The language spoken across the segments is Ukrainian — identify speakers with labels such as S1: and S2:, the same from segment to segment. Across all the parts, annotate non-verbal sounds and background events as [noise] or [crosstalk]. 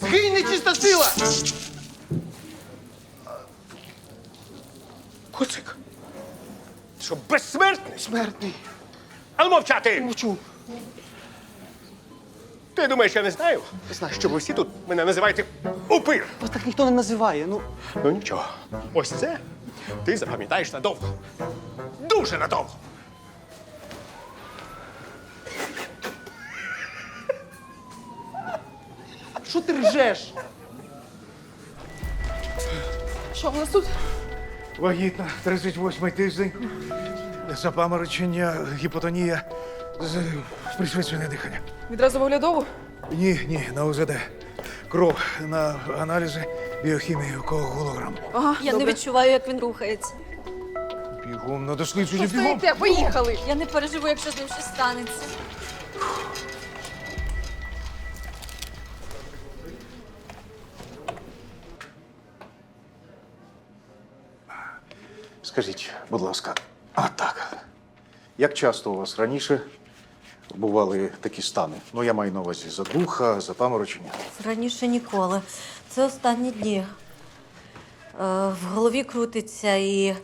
S1: Згинь, нечиста сила! Куцик, ти що безсмертний?
S2: Смертний.
S1: А ну, мовчати!
S2: Мовчу.
S1: Ти думаєш, я не знаю?
S2: Знаю.
S1: Що ви всі тут мене називаєте упир.
S2: Вас так ніхто не називає. Ну,
S1: Ну нічого. Ось це ти запам'ятаєш надовго. Дуже надовго.
S2: Що ти ржеш?
S3: Що у нас тут?
S4: Вагітна, 38 тиждень, запаморочення, гіпотонія, з- пришвидшене дихання.
S3: Відразу в оглядову?
S4: Ні, ні, на УЗД. Кров на аналізи, біохімію, коагулограм.
S3: Ага,
S5: Я
S3: добре.
S5: не відчуваю, як він рухається.
S4: Бігом на дослідження, бігом.
S3: стоїте? Поїхали!
S5: Я не переживу, якщо з ним щось станеться.
S4: Скажіть, будь ласка, а так. Як часто у вас раніше бували такі стани? Ну, я маю на увазі задуха, запаморочення.
S5: Раніше ніколи. Це останні дні. Е, в голові крутиться і.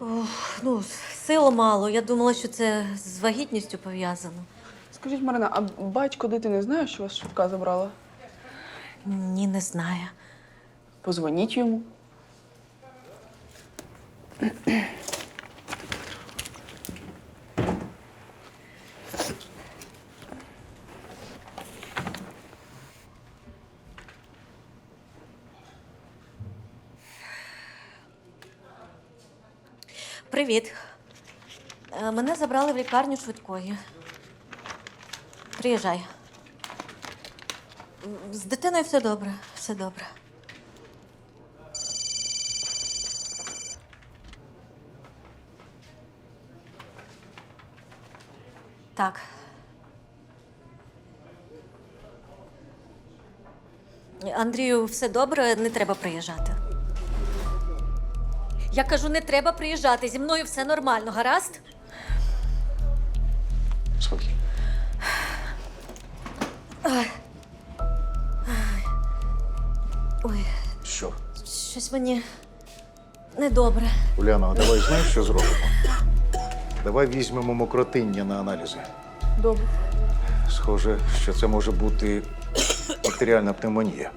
S5: Ух, ну, сил мало. Я думала, що це з вагітністю пов'язано.
S3: Скажіть, Марина, а батько дитини знає, що вас швидка забрала?
S5: Ні, не знаю.
S3: Позвоніть йому.
S5: Привіт. Е, Мене забрали в лікарню швидкої. Приїжджай. З дитиною все добре, все добре. Так. Андрію, все добре, не треба приїжджати. Я кажу, не треба приїжджати. Зі мною все нормально, гаразд?
S4: Спокійно.
S5: Ой,
S4: Що?
S5: щось мені недобре.
S4: Уляна, а давай знаєш, що зробимо? Давай візьмемо мокротиння на аналізи.
S3: Добре.
S4: Схоже, що це може бути [coughs] бактеріальна пневмонія.